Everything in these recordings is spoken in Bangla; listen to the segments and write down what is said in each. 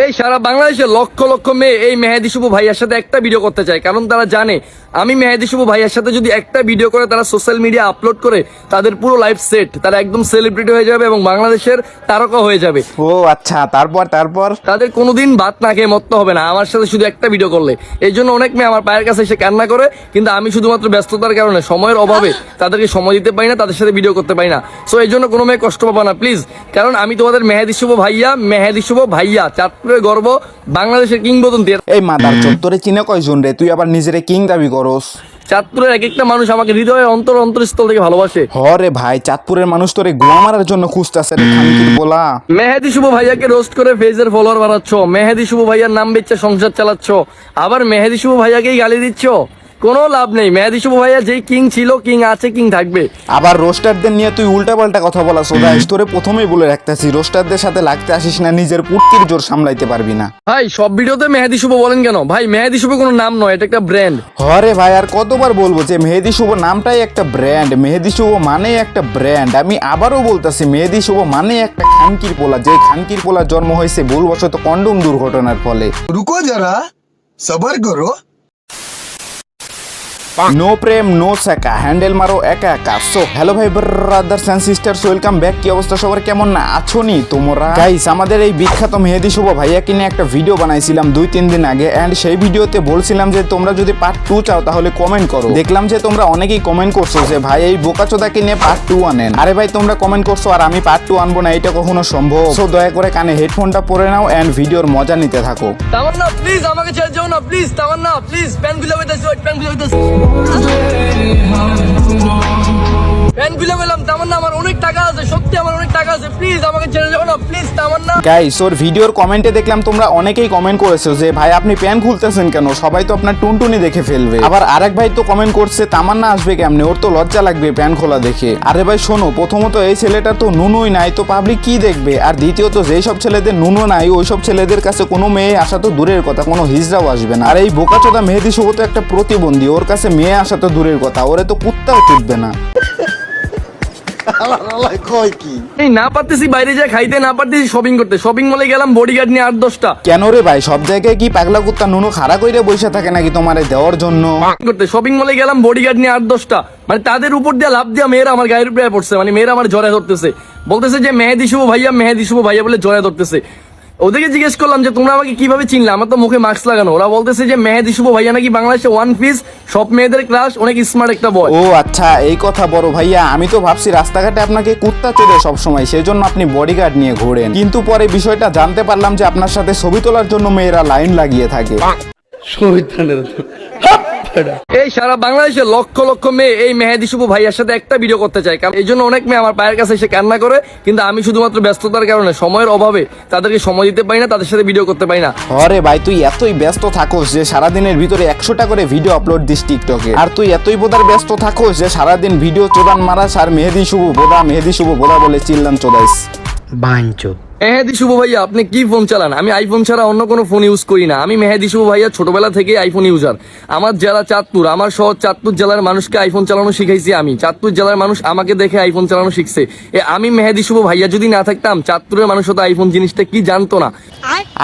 এই সারা বাংলাদেশে লক্ষ লক্ষ মেয়ে এই মেহেদি শুভ ভাইয়ার সাথে একটা ভিডিও করতে চায়। কারণ তারা জানে আমি মেহেদি শুভ ভাইয়ার সাথে যদি একটা ভিডিও করে তারা সোশ্যাল মিডিয়া আপলোড করে তাদের পুরো লাইফ সেট তারা একদম সেলিব্রিটি হয়ে যাবে এবং বাংলাদেশের তারকা হয়ে যাবে। ও আচ্ছা তারপর তারপর? তাদের কোনোদিন ভাত না খেয়ে মরতে হবে না আমার সাথে শুধু একটা ভিডিও করলে। এই জন্য অনেক মেয়ে আমার পায়ের কাছে এসে কান্না করে কিন্তু আমি শুধুমাত্র ব্যস্ততার কারণে সময়ের অভাবে তাদেরকে সময় দিতে পারি না তাদের সাথে ভিডিও করতে পারি না। সো এই জন্য কোনো মেয়ে কষ্ট পাবো না প্লিজ কারণ আমি তোমাদের মেহেদি শুভ ভাইয়া মেহেদি শুভ ভাইয়া চাঁদপুরের গর্ব বাংলাদেশের কিংবদন্তি। এই মাদার চত্বরে চিনে কয়জন রে? তুই আবার নিজেরে কিং দাবি করস। চাঁদপুরের এক একটা মানুষ আমাকে হৃদয়ে অন্তর অন্তরস্থল থেকে ভালোবাসে। হরে ভাই চাঁদপুরের মানুষ তোরে গোয়া মারার জন্য খুঁজতেছে রে খানকির বলা মেহেদি শুভ ভাইয়াকে রোস্ট করে ফেজের ফলোয়ার বানাচ্ছ। মেহেদি শুভ ভাইয়ার নাম বেচে সংসার চালাচ্ছ। আবার মেহেদি শুভ ভাইয়াকেই গালি দিচ্ছ? কোনো লাভ নেই। মেহেদি শুভ ভাইয়া যেই কিং ছিল কিং আছে কিং থাকবে। আবার রোস্টারদের নিয়ে তুই উল্টা পাল্টা কথা বলা সোজা তোরে প্রথমেই বলে রাখতেছি রোস্টারদের সাথে লাগতে আসিস না নিজের কুর্তির জোর সামলাইতে পারবি না। ভাই সব ভিডিওতে মেহেদি শুভ বলেন কেন? ভাই মেহেদি শুভ কোনো নাম নয় এটা একটা ব্র্যান্ড হরে ভাই আর কতবার বলব যে মেহেদি শুভ নামটাই একটা ব্র্যান্ড মেহেদি শুভ মানেই একটা ব্র্যান্ড আমি আবারও বলতেছি মেহেদি শুভ মানেই একটা খানকির পোলা। যে খানকির পোলার জন্ম হয়েছে ভুলবশত কন্ডম দুর্ঘটনার ফলে। রুকো যারা সবার করো। নো প্রেম নো সাকা হ্যান্ডেল মারো একা একা। সো হ্যালো ভাই brothers and sisters welcome back কি অবস্থা সবার? কেমন না? আছো নি তোমরা? গাইস আমাদের এই বিখ্যাত মেহেদি শুভ ভাইয়া কিনে একটা ভিডিও বানাইছিলাম দুই তিন দিন আগে। অ্যান্ড সেই ভিডিওতে বলছিলাম যে তোমরা যদি পার্ট টু চাও তাহলে কমেন্ট করো। দেখলাম যে তোমরা অনেকেই কমেন্ট করছ যে ভাই এই বোকাচোদাকে নিয়ে পার্ট টু আনেন। আরে ভাই তোমরা কমেন্ট করছ আর আমি পার্ট টু আনব না এটা কখনো সম্ভব? সো দয়া করে কানে হেডফোনটা পরে নাও অ্যান্ড ভিডিওর মজা নিতে থাকো। তামান্না প্লিজ আমাকে ছেড়ে যাও না প্লিজ তামান্না প্লিজ প্যানগুলো হইতেছে প্যানগুলো হইতেছে প্যানগুলো তেমন না আমার অনেক গাইস ওর ভিডিওর কমেন্টে দেখলাম তোমরা অনেকেই কমেন্ট করেছ যে, ভাই, আপনি প্যান খুলতেছেন কেন? সবাই তো আপনার টুনটুনি দেখে ফেলবে। আবার আরেক ভাই তো কমেন্ট করছে, তামান্না আসবে কেমনে? ওর তো লজ্জা লাগবে প্যান খোলা দেখে। আরে ভাই, শোনো, প্রথমত এই ছেলেটা তো নুনুই নাই, তো পাবলিক কি দেখবে? আর দ্বিতীয়ত, যেই সব ছেলেদের নুনু নাই, ওই সব ছেলেদের কাছে কোনো মেয়ে আসা তো দূরের কথা, কোনো হিজড়াও আসবে না। আর এই বোকাচোদা মেহেদি শুভ তো একটা প্রতিবন্ধী, ওর কাছে মেয়ে আসা তো দূরের কথা, ওরে তো কুত্তাও চুটবে না। এই না পারতেছি বাইরে যা খাইতে না পারতেছি শপিং করতে। শপিং মলে গেলাম বডিগার্ড নিয়ে আট দশটা। কেন রে ভাই? সব জায়গায় কি পাগলা কুত্তা নুনু খাড়া কইরে বসে থাকে নাকি তোমারে দেওয়ার জন্য? করতে। শপিং মলে গেলাম বডিগার্ড নিয়ে আট দশটা। মানে তাদের উপর দিয়ে লাভ দিয়া মেয়েরা আমার গায়ের উপরে পড়ছে। মানে মেয়েরা আমার জ্বরে ধরতেছে। বলতেছে যে মেহেদি শুভ ভাইয়া মেহেদি শুভ ভাইয়া বলে জ্বরে ধরতেছে। ওদেরকে জিজ্ঞেস করলাম যে তোমরা আমাকে কীভাবে চিনলে? আমার তো মুখে মাস্ক লাগানো। ওরা বলতেছে যে মেহেদি শুভ ভাইয়া নাকি বাংলাদেশে ওয়ান পিস সব মেয়েদের ক্লাস অনেক স্মার্ট একটা বয় ও আচ্ছা এই কথা বড় ভাইয়া আমি তো ভাবছি রাস্তাঘাটে আপনাকে কুত্তা চোদে সবসময় সেই জন্য আপনি বডিগার্ড নিয়ে ঘোরেন। কিন্তু পরে বিষয়টা জানতে পারলাম যে আপনার সাথে ছবি তোলার জন্য মেয়েরা লাইন লাগিয়ে থাকে। এই সারা বাংলাদেশে লক্ষ লক্ষ মেয়ে এই মেহেদি শুভ ভাইয়ার সাথে একটা ভিডিও করতে চায়। কারণ এই জন্য অনেক মেয়ে আমার পায়ের কাছে এসে কান্না করে কিন্তু আমি শুধুমাত্র ব্যস্ততার কারণে সময়ের অভাবে তাদেরকে সময় দিতে পারি না তাদের সাথে ভিডিও করতে পারি না। আরে ভাই তুই এতই ব্যস্ত থাকোস যে সারাদিনের ভিতরে একশোটা করে ভিডিও আপলোড দিস টিকটকে আর তুই এতই বোধার ব্যস্ত থাকোস যে সারাদিন ভিডিও চোদান মারাস আর মেহেদি শুভ বোধা মেহেদি শুভ বোধা বলে চিল্লান চোদাইস। মেহেদি শুভ ভাইয়া, আপনি কি ফোন চালান? আমি আইফোন ছাড়া অন্য কোনো ফোন ইউজ করি না। আমি মেহেদি শুভ ভাইয়া ছোটবেলা থেকে আইফোন ইউজার আমার জেলা চাঁদপুর, আমার শহর চাঁদপুর জেলার মানুষকে আইফোন চালানো শিখাইছি আমি। চাঁদপুর জেলার মানুষ আমাকে দেখে আইফোন চালানো শিখছে। এ, আমি মেহেদি শুভ ভাইয়া, যদি না থাকতাম চাঁদপুরের মানুষ হতো আইফোন জিনিসটা কি জানতো না।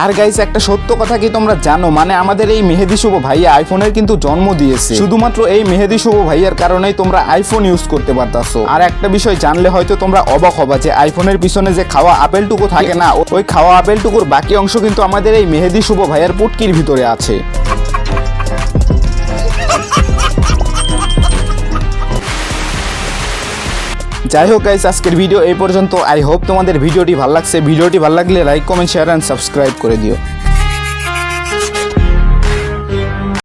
আর গাইস একটা সত্য কথা কি তোমরা জানো? মানে আমাদের এই মেহেদি শুভ ভাইয়া আইফোনের কিন্তু জন্ম দিয়েছে। শুধুমাত্র এই মেহেদি শুভ ভাইয়ার কারণেই তোমরা আইফোন ইউজ করতে পারতাছো। আর একটা বিষয় জানলে হয়তো তোমরা অবাক হবা যে আইফোনের পিছনে যে খাওয়া আপেলটুকু থাকে না। ওই খাওয়া আপেলটুকুর বাকি অংশ কিন্তু আমাদের এই মেহেদি শুভ ভাইয়ার পুটকির ভিতরে আছে। যাই হোক গাইস আজকের ভিডিও এই পর্যন্ত। আই হোপ তোমাদের ভিডিওটি ভালো লাগছে। ভিডিওটি ভালো লাগলে like comment share and subscribe করে দিও।